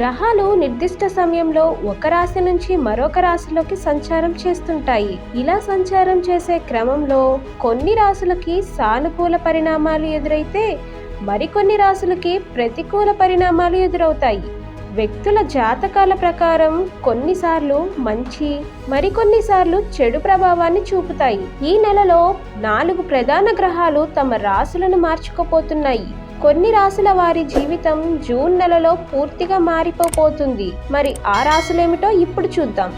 గ్రహాలు నిర్దిష్ట సమయంలో ఒక రాశి నుంచి మరొక రాశిలోకి సంచారం చేస్తుంటాయి. ఇలా సంచారం చేసే క్రమంలో కొన్ని రాశులకి సానుకూల పరిణామాలు ఎదురైతే మరికొన్ని రాశులకి ప్రతికూల పరిణామాలు ఎదురవుతాయి. వ్యక్తుల జాతకాల ప్రకారం కొన్నిసార్లు మంచి మరికొన్నిసార్లు చెడు ప్రభావాన్ని చూపుతాయి. ఈ నెలలో నాలుగు ప్రధాన గ్రహాలు తమ రాశులను మార్చుకోపోతున్నాయి కొన్ని రాశుల వారి జీవితం జూన్ నెలలో పూర్తిగా మారిపోబోతుంది. మరి ఆ రాశులేమిటో ఇప్పుడు చూద్దాం.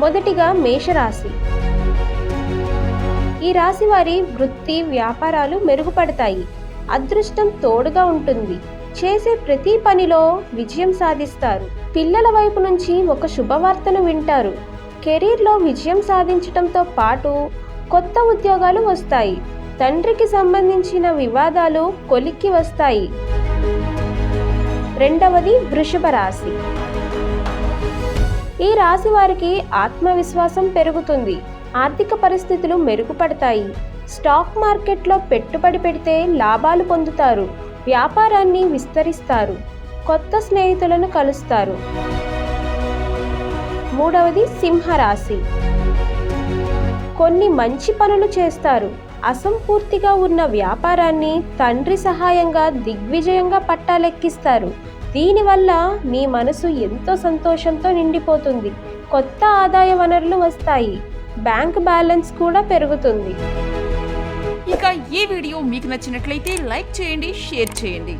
మొదటిగా మేషరాశి. ఈ రాశి వారి వృత్తి వ్యాపారాలు మెరుగుపడతాయి. అదృష్టం తోడుగా ఉంటుంది. చేసే ప్రతి పనిలో విజయం సాధిస్తారు. పిల్లల వైపు నుంచి ఒక శుభవార్తను వింటారు. కెరీర్లో విజయం సాధించడంతో పాటు కొత్త ఉద్యోగాలు వస్తాయి. తండ్రికి సంబంధించిన వివాదాలు కొలిక్కి వస్తాయి. రెండవది వృషభ రాశి. ఈ రాశి వారికి ఆత్మవిశ్వాసం పెరుగుతుంది. ఆర్థిక పరిస్థితులు మెరుగుపడతాయి. స్టాక్ మార్కెట్లో పెట్టుబడి పెడితే లాభాలు పొందుతారు. వ్యాపారాన్ని విస్తరిస్తారు. కొత్త స్నేహితులను కలుస్తారు. మూడవది సింహరాశి. కొన్ని మంచి పనులు చేస్తారు. అసంపూర్తిగా ఉన్న వ్యాపారాన్ని తండ్రి సహాయంగా దిగ్విజయంగా పట్టాలెక్కిస్తారు. దీనివల్ల మీ మనసు ఎంతో సంతోషంతో నిండిపోతుంది. కొత్త ఆదాయ వనరులు వస్తాయి. బ్యాంక్ బ్యాలెన్స్ కూడా పెరుగుతుంది. ఇక ఈ వీడియో మీకు నచ్చినట్లయితే లైక్ చేయండి షేర్ చేయండి.